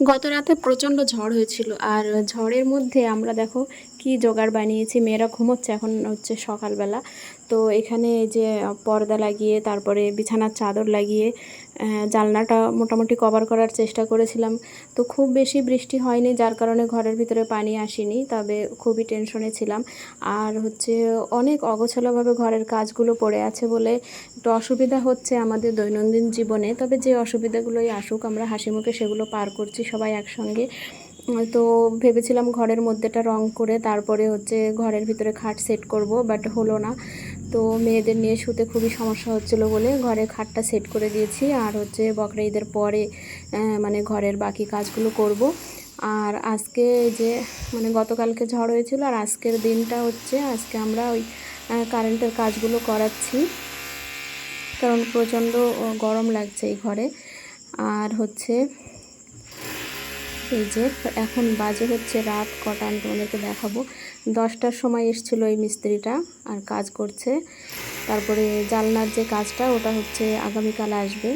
গত রাতে প্রচণ্ড ঝড় হয়েছিল। আর ঝড়ের মধ্যে আমরা দেখো কি জোগাড় বানিয়েছি, মেয়েরা ঘুমোচ্ছে এখন হচ্ছে সকালবেলা। তো এখানে যে পর্দা লাগিয়ে, তারপরে বিছানার চাদর লাগিয়ে জানলাটা মোটামুটি কভার করার চেষ্টা করেছিলাম। তো খুব বেশি বৃষ্টি হয়নি, যার কারণে ঘরের ভিতরে পানি আসেনি, তবে খুবই টেনশনে ছিলাম। আর হচ্ছে অনেক অগোছালোভাবে ঘরের কাজগুলো পড়ে আছে বলে একটু অসুবিধা হচ্ছে আমাদের দৈনন্দিন জীবনে, তবে যে অসুবিধাগুলোই আসুক, আমরা হাসি মুখে সেগুলো পার করছি সবাই একসঙ্গে। তো ভেবেছিলাম ঘরের মধ্যেটা রং করে তারপরে হচ্ছে ঘরের ভিতরে খাট সেট করব বাট হলো না। তো মেয়েদের নিয়ে শুতে খুবই সমস্যা হচ্ছিল বলে ঘরে খাটটা সেট করে দিয়েছি আর হচ্ছে বকরা ঈদের পরে মানে ঘরের বাকি কাজগুলো করব। আর আজকে যে মানে গতকালকে ঝড় হয়েছিল আর আজকের দিনটা হচ্ছে আজকে আমরা ওই কারেন্টের কাজগুলো করাচ্ছি। কারণ প্রচণ্ড গরম লাগছে এই ঘরে। আর হচ্ছে এই যে, এখন বাজে হচ্ছে রাত কটা, আমি তোমাদেরকে দেখাবো। দশটার সময় এসছিল এই মিস্ত্রিটা আর কাজ করছে। তারপরে জানলার যে কাজটা, ওটা হচ্ছে আগামীকাল আসবে।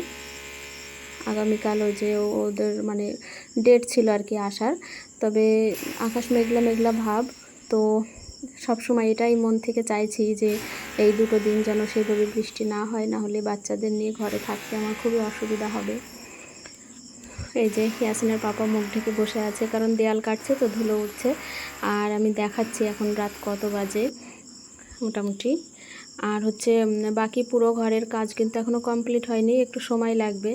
আগামীকাল ওই যে ওদের মানে ডেট ছিল আর কি আসার। তবে আকাশ মেঘলা মেঘলা ভাব, তো সব সময় এটাই মন থেকে চাইছি যে এই দুটো দিন যেন সেইভাবে বৃষ্টি না হয়, না হলে বাচ্চাদের নিয়ে ঘরে থাকতে আমার খুবই অসুবিধা হবে। এই যে ইয়াসিনার পাপা মুখ ঢেকে বসে আছে, কারণ দেয়াল কাটছে তো, ধুলো উঠছে। আর আমি দেখাচ্ছি এখন রাত কত বাজে, মোটামুটি। আর হচ্ছে বাকি পুরো ঘরের কাজ কিন্তু এখনও কমপ্লিট হয়নি, একটু সময় লাগবে।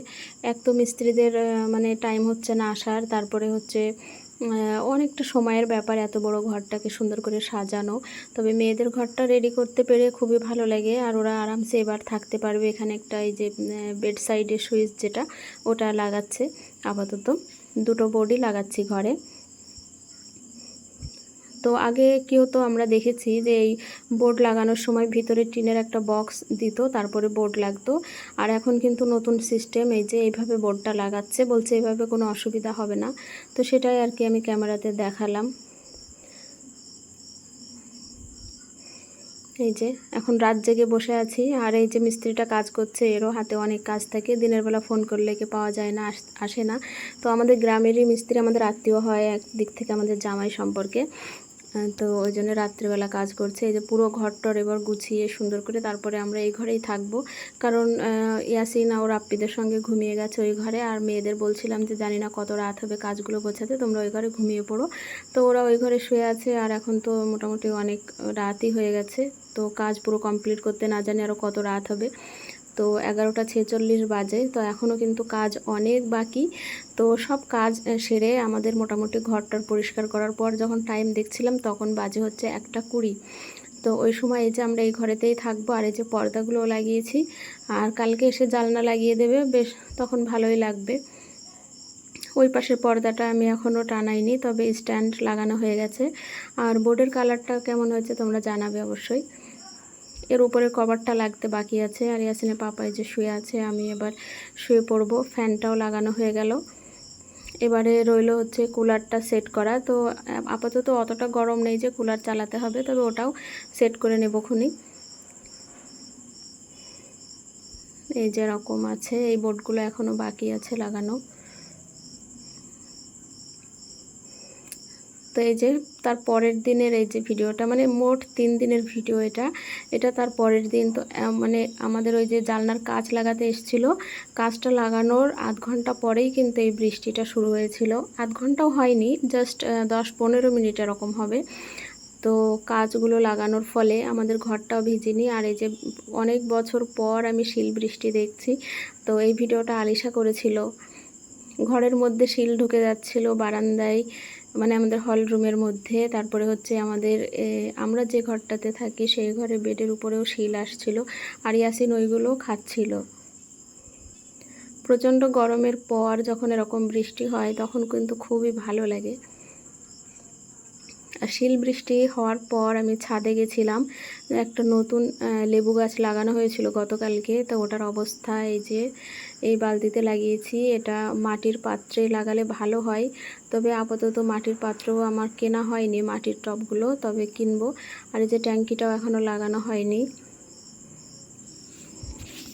এক তো মিস্ত্রিদের মানে টাইম হচ্ছে না আসার, তারপরে হচ্ছে অনেকটা সময়ের ব্যাপার এত বড় ঘরটাকে সুন্দর করে সাজানো। তবে মেয়েদের ঘরটা রেডি করতে পেরে খুবই ভালো লাগে আর ওরা আরামসে এবার থাকতে পারবে এখানে একটা এই যে বেড সাইডে সুইচ যেটা, ওটা লাগাচ্ছে আপাতত। দুটো বোর্ডই লাগাচ্ছি ঘরে। তো আগে কি হতো, আমরা দেখেছি যে এই বোর্ড লাগানোর সময় ভিতরে টিনের একটা বক্স দিত, তারপরে বোর্ড লাগতো। আর এখন কিন্তু নতুন সিস্টেম, এই যে এইভাবে বোর্ডটা লাগাচ্ছে, বলছে এইভাবে কোনো অসুবিধা হবে না। তো সেটাই আর কি আমি ক্যামেরাতে দেখালাম। এই যে, এখন রাত জেগে বসে আছি। আর এই যে মিস্ত্রিটা কাজ করছে, এরও হাতে অনেক কাজ থাকে। দিনের বেলা ফোন করলে কে পাওয়া যায় না আসে না। তো আমাদের গ্রামেরই মিস্ত্রি, আমাদের আত্মীয় হয় এক দিক থেকে আমাদের জামাই সম্পর্কে। তো ওই জন্য রাত্রিবেলা কাজ করছে। এই যে পুরো ঘরটর এবার গুছিয়ে সুন্দর করে তারপরে আমরা এই ঘরেই থাকব। কারণ ইয়াসিন ওর আপ্পিদের সঙ্গে ঘুমিয়ে গেছে ওই ঘরে। আর মেয়েদের বলছিলাম যে, জানি না কত রাত হবে কাজগুলো গোছাতে, তোমরা ওই ঘরে ঘুমিয়ে পড়ো। তো ওরা ওই ঘরে শুয়ে আছে আর এখন তো মোটামুটি অনেক রাতই হয়ে গেছে। তো কাজ পুরো কমপ্লিট করতে না জানি আরও কত রাত হবে। তো এগারোটা ছেচল্লিশ বাজে, তো এখনও কিন্তু কাজ অনেক বাকি। তো সব কাজ সেরে আমাদের মোটামুটি ঘরটার পরিষ্কার করার পর যখন টাইম দেখছিলাম তখন বাজে হচ্ছে একটা কুড়ি। তো ওই সময় এই যে আমরা এই ঘরেতেই থাকব আর এই যে পর্দাগুলো লাগিয়েছি, আর কালকে এসে জালনা লাগিয়ে দেবে, বেশ তখন ভালোই লাগবে। ওই পাশের পর্দাটা আমি এখনও টানাইনি, তবে স্ট্যান্ড লাগানো হয়ে গেছে। আর বোর্ডের কালারটা কেমন হয়েছে তোমরা জানাবে অবশ্যই। এর উপরে কভারটা লাগতে বাকি আছে। আর ইয়াসিনের পাপাই যে শুয়ে আছে, আমি এবার শুয়ে পড়ব। ফ্যানটাও লাগানো হয়ে গেল। এবারে রইল হচ্ছে কুলারটা সেট করা। তো, আপাতত অতটা গরম নেই যে কুলার চালাতে হবে, তবে ওটাও সেট করে নেব খুনি। এই যে রকম আছে, এই বোর্ডগুলো এখনও বাকি আছে লাগানো। তো এই যে তার পরের দিনের এই যে ভিডিওটা মানে মোট তিন দিনের ভিডিও এটা। এটা তার পরের দিন। তো মানে আমাদের ওই যে জানলার কাজ লাগাতে এসেছিল। কাজটা লাগানোর আধ ঘণ্টা পরেই কিন্তু এই বৃষ্টিটা শুরু হয়েছিল। আধ ঘন্টাও হয়নি জাস্ট দশ পনেরো মিনিট এরকম হবে। তো কাজগুলো লাগানোর ফলে আমাদের ঘরটাও ভিজিনি। আর এই যে অনেক বছর পর আমি শিল বৃষ্টি দেখছি। তো এই ভিডিওটা আলিশা করেছিল। ঘরের মধ্যে শিল ঢুকে যাচ্ছিল বারান্দায়। মানে আমাদের হল রুমের মধ্যে, তারপরে হচ্ছে আমাদের আমরা যে ঘরটাতে থাকি সেই ঘরে বেডের উপরেও শিল আসছিল আর ইয়াসিন ওইগুলো খাচ্ছিল। প্রচণ্ড গরমের পর যখন এরকম বৃষ্টি হয় তখন কিন্তু খুবই ভালো লাগে। শিল বৃষ্টি হওয়ার পর আমি ছাদে গেছিলাম। একটা নতুন লেবু গাছ লাগানো হয়েছিল গতকালকে। তো ওটার অবস্থা এই যে, এই বালতিতে লাগিয়েছি। এটা মাটির পাত্রে লাগালে ভালো হয়। তবে আপাতত মাটির পাত্রও আমার কেনা হয়নি, মাটির টবগুলো তবে কিনবো। আর এই যে ট্যাঙ্কিটাও এখনও লাগানো হয়নি।